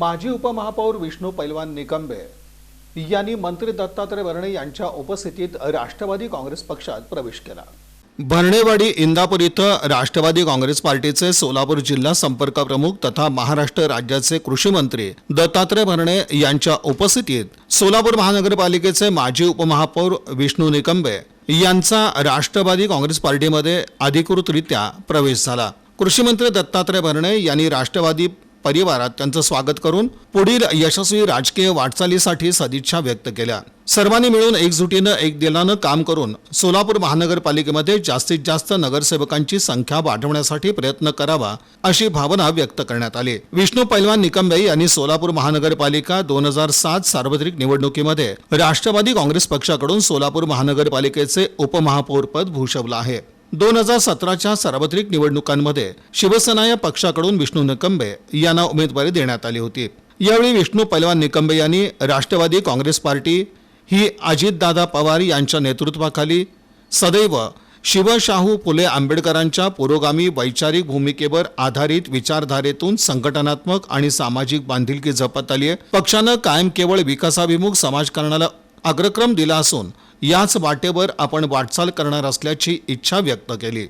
माजी उपमहापौर विष्णू पैलवान निकंबे यांनी मंत्री दत्तात्रय भरणे यांच्या उपस्थितीत राष्ट्रवादी काँग्रेस पक्षात प्रवेश केला. भरणेवाडी इंदापूर इथं राष्ट्रवादी काँग्रेस पार्टीचे सोलापूर जिल्हा संपर्क प्रमुख तथा महाराष्ट्र राज्याचे कृषी मंत्री दत्तात्रय भरणे यांच्या उपस्थितीत सोलापूर महानगरपालिकेचे माजी उपमहापौर विष्णू निकंबे यांचा राष्ट्रवादी काँग्रेस पार्टीमध्ये अधिकृतरित्या प्रवेश झाला. कृषी मंत्री दत्तात्रय भरणे यांनी राष्ट्रवादी परिवारात त्यांचं स्वागत करून पुढील यशस्वी राजकीय वाटचालीसाठी सदिच्छा व्यक्त केल्या. सर्वांनी मिळून एकजुटीनं एक दिलानं काम करून सोलापूर महानगरपालिकेमध्ये जास्तीत जास्त नगरसेवकांची संख्या वाढवण्यासाठी प्रयत्न करावा अशी भावना व्यक्त करण्यात आली. विष्णू पैलवान निकंबे यांनी सोलापूर महानगरपालिका दोन हजार सात सार्वत्रिक निवडणुकीमध्ये राष्ट्रवादी काँग्रेस पक्षाकडून सोलापूर महानगरपालिकेचे उपमहापौरपद भूषवलं आहे. दोन हजार सतराच्या सार्वत्रिक निवडणुकांमध्ये शिवसेना या पक्षाकडून विष्णू निकंबे यांना उमेदवारी देण्यात आली होती. यावेळी विष्णू पैलवान निकंबे यांनी राष्ट्रवादी काँग्रेस पार्टी ही अजितदादा पवार यांच्या नेतृत्वाखाली सदैव शिवशाहू फुले आंबेडकरांच्या पुरोगामी वैचारिक भूमिकेवर आधारित विचारधारेतून संघटनात्मक आणि सामाजिक बांधिलकी जपत आली आहे पक्षानं कायम केवळ विकासाभिमुख समाजकारणाला अग्रक्रम दिला असून याच वाटेवर आपण वाटचाल करणार असल्याची इच्छा व्यक्त केली.